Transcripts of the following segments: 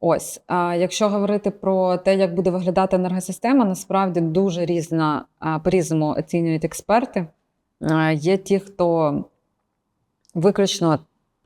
Ось, якщо говорити про те, як буде виглядати енергосистема, насправді дуже різна, по-різному оцінюють експерти. Є ті, хто виключно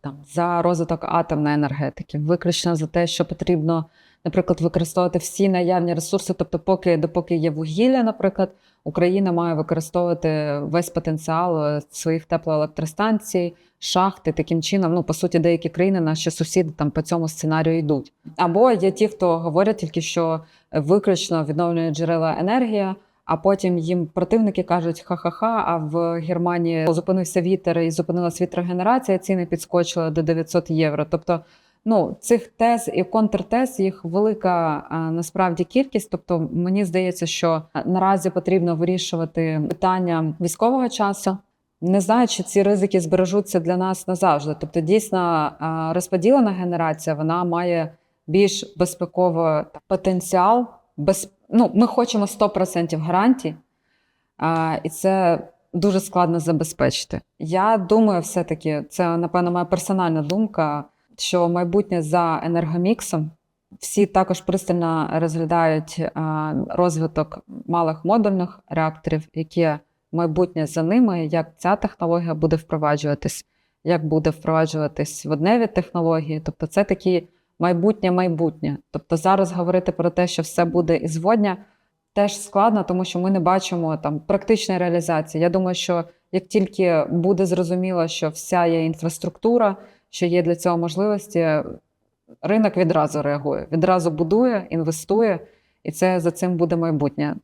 там, за розвиток атомної енергетики, виключно за те, що потрібно, наприклад, використовувати всі наявні ресурси. Тобто, поки допоки є вугілля, наприклад, Україна має використовувати весь потенціал е, своїх теплоелектростанцій, шахти. Таким чином, ну по суті, деякі країни, наші сусіди там по цьому сценарію йдуть. Або є ті, хто говорять тільки, що виключно відновлює джерела енергія. А потім їм противники кажуть: ха-ха-ха. А в Германії зупинився вітер і зупинилась вітрогенерація, ціни підскочили до 900 євро. Тобто, ну цих тез і контртез їх велика насправді кількість. Тобто, мені здається, що наразі потрібно вирішувати питання військового часу. Не знаю, чи ці ризики збережуться для нас назавжди. Тобто, дійсно розподілена генерація вона має більш безпековий потенціал. Без, ну, ми хочемо 100% гарантій, а, і це дуже складно забезпечити. Я думаю, все-таки це, напевно, моя персональна думка, що майбутнє за енергоміксом. Всі також пристально розглядають а, розвиток малих модульних реакторів, яке майбутнє за ними, як ця технологія буде впроваджуватись, як буде впроваджуватись водневі технології. Тобто, це такі майбутнє майбутнє. Тобто зараз говорити про те, що все буде із водня, теж складно, тому що ми не бачимо там практичної реалізації. Я думаю, що як тільки буде зрозуміло, що вся є інфраструктура, що є для цього можливості, ринок відразу реагує, відразу будує, інвестує, і це за цим буде майбутнє.